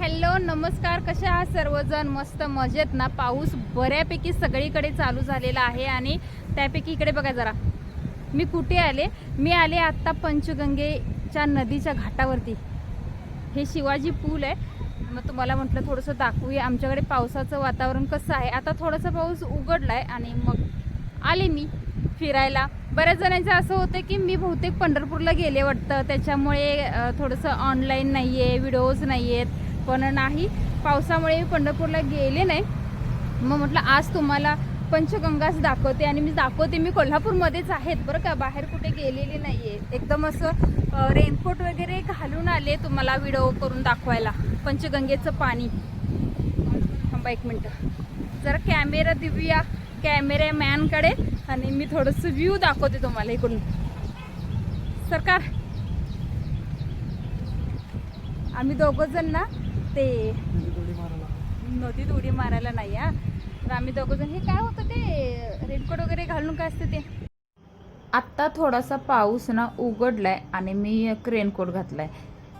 Hello नमस्कार. कसे आहात सर्वजण? मस्त मजेत ना? पाऊस बऱ्यापैकी सगळीकडे चालू झालेला आहे आणि त्यापैकी इकडे बघा जरा. मी कुठे आले? मी आले आत्ता पंचगंगेच्या नदीच्या घाटावरती. हे शिवाजी पूल आहे. मग तुम्हाला म्हटलं थोडंसं दाखवूया. आमच्याकडे पावसाचं वातावरण कसं आहे? आता थोडासा पाऊस उघडलाय आणि मग आले मी फिरायला. बऱ्याच जणांचं असं होतं की मी बहुतेक पंढरपूरला गेले वाटतं. त्याच्यामुळे थोडंसं ऑनलाईन नाही आहे व्हिडिओज नाही आहेत पण नाही. पावसामुळे मी पंढरपूरला गेले नाही. मग म्हटलं आज तुम्हाला पंचगंगाच दाखवते आणि मी दाखवते मी कोल्हापूरमध्येच आहेत. बरं का बाहेर कुठे गेलेली नाही आहे एकदम असं रेनकोट वगैरे घालून आले तुम्हाला व्हिडिओ करून दाखवायला. पंचगंगेचं पाणी. थांबा एक मिनटं. जरा कॅमेरा देऊया कॅमेरामॅनकडे आणि मी थोडंसं व्ह्यू दाखवते तुम्हाला इकडून. सरकार. आम्ही दोघं जण ना ते नदीत उडी मारायला नाही हा. तर आम्ही दोघंजण हे काय होतं ते? रेनकोट वगैरे घालून काय असतं ते? आत्ता थोडासा पाऊस ना उघडलाय आणि मी एक रेनकोट घातलाय.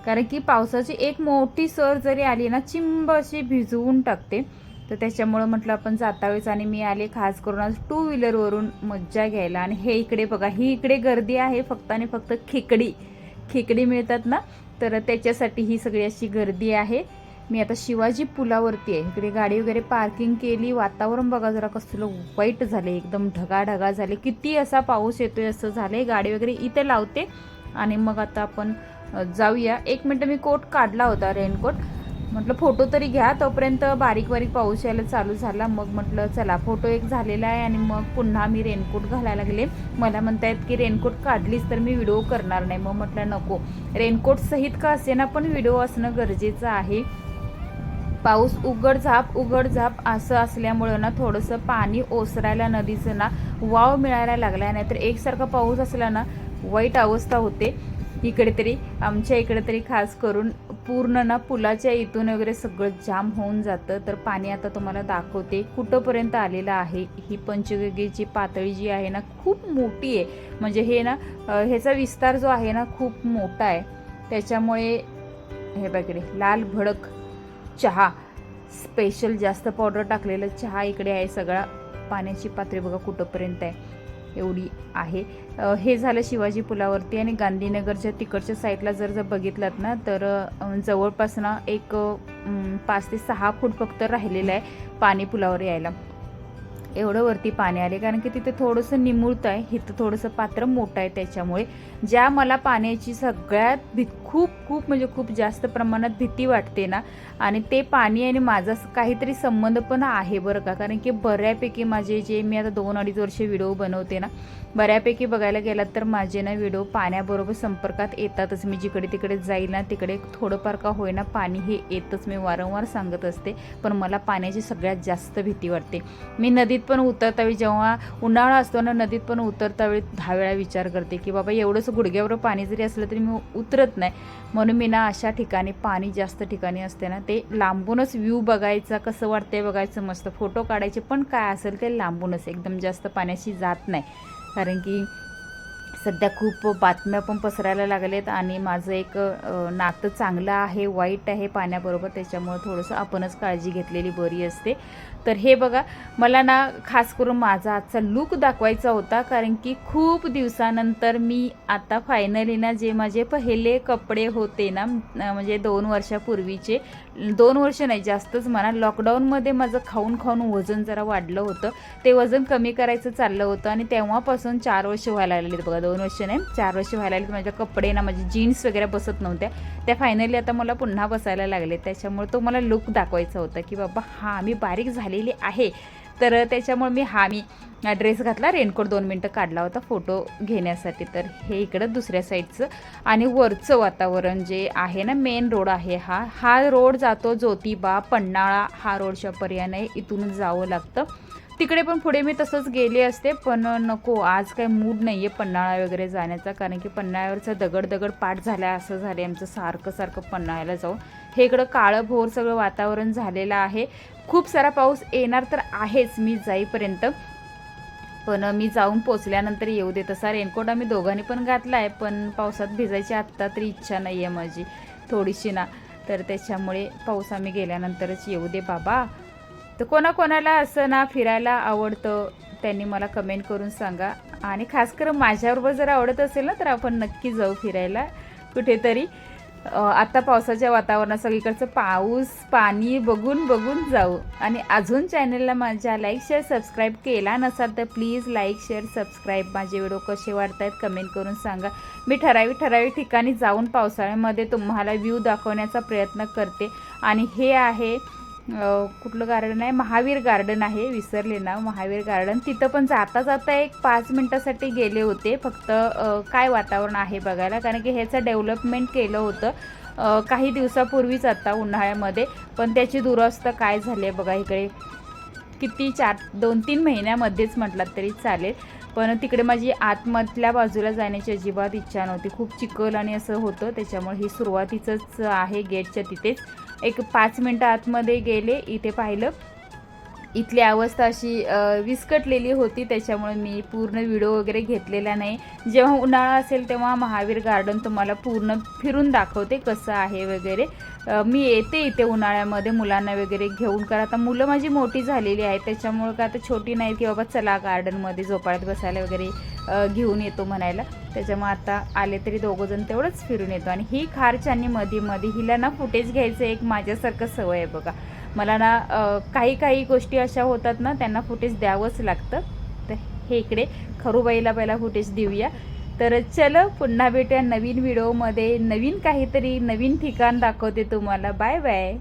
कारण की पावसाची एक मोठी सर जरी आली ना चिंब अशी भिजवून टाकते. तर त्याच्यामुळं म्हटलं आपण जातावेळेस आणि मी आले खास करून आज टू व्हीलरवरून मज्जा घ्यायला. आणि हे इकडे बघा ही इकडे गर्दी आहे फक्त आणि फक्त खेकडी. खेकडी मिळतात ना तर त्याच्यासाठी ही सगळी अशी गर्दी आहे. मी आता शिवाजी पुलावरती आहे. इकडे गाडी वगैरे पार्किंग केली. वातावरण बघा जरा कसलं वाईट झाले एकदम ढगाढगा झाले किती असा पाऊस येतोय असं झालंय. गाडी वगैरे इथे लावते. आणि मग आता आपण जाऊया. एक मिनटं मी कोट काढला होता रेनकोट. म्हटलं फोटो तरी घ्या. तोपर्यंत बारीक बारीक पाऊस यायला चालू झाला. मग म्हटलं चला फोटो एक झालेला आहे आणि मग पुन्हा मी रेनकोट घालायला लागले. मला म्हणतायत की रेनकोट काढलीच तर मी व्हिडिओ करणार नाही. मग म्हटलं नको. रेनकोट सहित का असे ना पण व्हिडिओ असणं गरजेचं आहे. पाऊस उघड झाप उघड झाप असं असल्यामुळं ना थोडंसं पाणी ओसरायला नदीचं ना वाव मिळायला लागला नाहीतर एकसारखा पाऊस असला ना वाईट अवस्था होते. इकडे तरी आमच्या इकडे तरी खास करून पूर्ण ना पुलाच्या इथून वगैरे सगळं जाम होऊन जातं. तर पाणी आता तुम्हाला दाखवते. कुठंपर्यंत आलेलं आहे? ही पंचगंगेची पातळी जी आहे ना खूप मोठी आहे. म्हणजे हे ना ह्याचा विस्तार जो आहे ना खूप मोठा आहे. त्याच्यामुळे हे बघितले लाल भडक. चहा. स्पेशल जास्त पावडर टाकलेलं चहा इकडे आहे सगळा. पाण्याची पातळी बघा कुठंपर्यंत आहे. एवढी आहे. हे झालं शिवाजी पुलावरती आणि गांधीनगरच्या तिकडच्या साईडला जर जर बघितलात ना तर जवळपास ना एक पाच ते सहा फूट फक्त राहिलेलं आहे पाणी पुलावर यायला. एवढं वरती पाणी आले कारण की तिथे थोडंसं निमुळतं आहे इथं थोडंसं पात्र मोठं आहे त्याच्यामुळे. ज्या मला पाण्याची सगळ्यात भी खूप खूप म्हणजे खूप जास्त प्रमाणात भीती वाटते ना. आणि ते पाणी आणि माझा काहीतरी संबंध पण आहे बरं का. कारण की बऱ्यापैकी माझे जे मी आता दोन अडीच वर्ष व्हिडिओ बनवते ना बऱ्यापैकी बघायला गेलात तर माझे ना व्हिडिओ पाण्याबरोबर संपर्कात येतातच. मी जिकडे तिकडे जाईल ना तिकडे थोडंफार का होईना पाणी हे येतच. मी वारंवार सांगत असते पण मला पाण्याची सगळ्यात जास्त भीती वाटते. मी नदीत पण उतरतावेळी जेव्हा उन्हाळा असतो ना नदीत पण उतरतावेळी दहा वेळा विचार करते की बाबा एवढंसं गुडघ्यावर पाणी जरी असलं तरी मी उतरत नाही. म्हणून मी ना अशा ठिकाणी पाणी जास्त ठिकाणी असते ना ते लांबूनच व्ह्यू बघायचा कसं वाटते बघायचं मस्त. फोटो काढायचे पण काय असेल ते लांबूनच एकदम जास्त पाण्याशी जात नाही. कारण की सध्या खूप बातम्या पण पसरायला लागलेत आणि माझं एक नातं चांगलं आहे वाईट आहे पाण्याबरोबर त्याच्यामुळं थोडंसं आपणच काळजी घेतलेली बरी असते. तर हे बघा मला ना खास करून माझा आजचा लुक दाखवायचा होता कारण की खूप दिवसानंतर मी आता फायनली ना जे माझे पहिले कपडे होते ना म्हणजे दोन वर्षापूर्वीचे दोन वर्ष नाही जास्तच म्हणा लॉकडाऊनमध्ये माझं खाऊन खाऊन वजन जरा वाढलं होतं. ते वजन कमी करायचं चाललं होतं आणि तेव्हापासून चार वर्ष व्हायला लागलेत बघा दोन वर्ष नाही चार वर्ष व्हायला लागले. माझ्या कपडे ना माझे जीन्स वगैरे बसत नव्हत्या त्या फायनली आता मला पुन्हा बसायला लागले. त्याच्यामुळे तो मला लुक दाखवायचा होता की बाबा हा मी बारीक झालेली आहे. तर त्याच्यामुळे मी हा मी ड्रेस घातला. रेनकोट दोन मिनटं काढला होता फोटो घेण्यासाठी. तर हे इकडं दुसऱ्या साईडचं आणि वरचं वातावरण जे आहे ना मेन रोड आहे हा. हा रोड जातो ज्योतिबा पन्हाळा हा रोडच्या पर्यायाने इथून जावं लागतं. तिकडे पण पुढे मी तसंच गेले असते पण नको आज काय मूड नाही आहे पन्हाळा वगैरे जाण्याचा कारण की पन्हाळ्यावरचा दगड दगड पाठ झाला असं झालं आमचं सारखं सारखं पन्हाळ्याला जाऊन. हे इकडं काळं भोर सगळं वातावरण झालेलं आहे. खूप सारा पाऊस येणार तर आहेच मी जाईपर्यंत. पण मी जाऊन पोचल्यानंतर येऊ दे तसा रेनकोट आम्ही दोघांनी पण घातला आहे पण पावसात भिजायची आत्ता तरी इच्छा नाही आहे माझी थोडीशी ना. तर त्याच्यामुळे पाऊस आम्ही गेल्यानंतरच येऊ दे बाबा. तर कोणाकोणाला असं ना फिरायला आवडतं त्यांनी मला कमेंट करून सांगा. आणि खास करून माझ्याबरोबर जर आवडत असेल ना तर आपण नक्की जाऊ फिरायला. कुठेतरी आत्ता पावसाच्या वातावरणात सगळीकडचं पाऊस पाणी बघून बघून जाऊ. आणि अजून चॅनलला माझ्या लाईक शेअर सबस्क्राईब केला नसाल तर प्लीज लाईक शेअर सबस्क्राईब माझे व्हिडिओ कसे वाढतायत आहेत कमेंट करून सांगा. मी ठराविक ठराविक ठिकाणी जाऊन पावसाळ्यामध्ये तुम्हाला व्ह्यू दाखवण्याचा प्रयत्न करते. आणि हे आहे कुठलं गार्डन आहे? महावीर गार्डन आहे विसरले ना. महावीर गार्डन तिथं पण जाता जाता एक पाच मिनटासाठी गेले होते. फक्त काय वातावरण आहे बघायला? कारण की ह्याचं डेव्हलपमेंट केलं होतं काही दिवसापूर्वीच आता उन्हाळ्यामध्ये. पण त्याची दुरवस्था काय झाली आहे बघा इकडे. किती चार दोन तीन महिन्यामध्येच म्हटलात तरी चालेल. पण तिकडे माझी आतमधल्या बाजूला जाण्याची अजिबात इच्छा नव्हती. खूप चिखल आणि असं होतं त्याच्यामुळे ही सुरुवातीचंच आहे गेटच्या तिथेच. एक पाच मिनटं आतमध्ये गेले इथे पाहिलं. इथली अवस्था अशी विस्कटलेली होती. त्याच्यामुळे मी पूर्ण व्हिडिओ वगैरे घेतलेला नाही. जेव्हा उन्हाळा असेल तेव्हा महावीर गार्डन तुम्हाला पूर्ण फिरून दाखवते कसं आहे वगैरे. मी येते इथे उन्हाळ्यामध्ये मुलांना वगैरे घेऊन. कारण आता मुलं माझी मोठी झालेली आहेत. त्याच्यामुळे का आता छोटी नाही की बाबा चला गार्डनमध्ये झोपाळ्यात बसायला वगैरे घेऊन येतो म्हणायला. त्याच्यामुळे आता आले तरी दोघंजण तेवढंच फिरून येतो. आणि ही खारच्यानी मध्ये मध्ये हिला ना फुटेज घ्यायचं एक माझ्यासारखं सवय आहे बघा. मला ना काही काही गोष्टी अशा होतात ना त्यांना फुटेज द्यावंच लागतं. तर हे इकडे खरूबाईला पहिला फुटेज देऊया. तर चलो पुन्हा भेटूया नवीन व्हिडिओमध्ये नवीन काहीतरी नवीन ठिकाण दाखवते तुम्हाला. Bye bye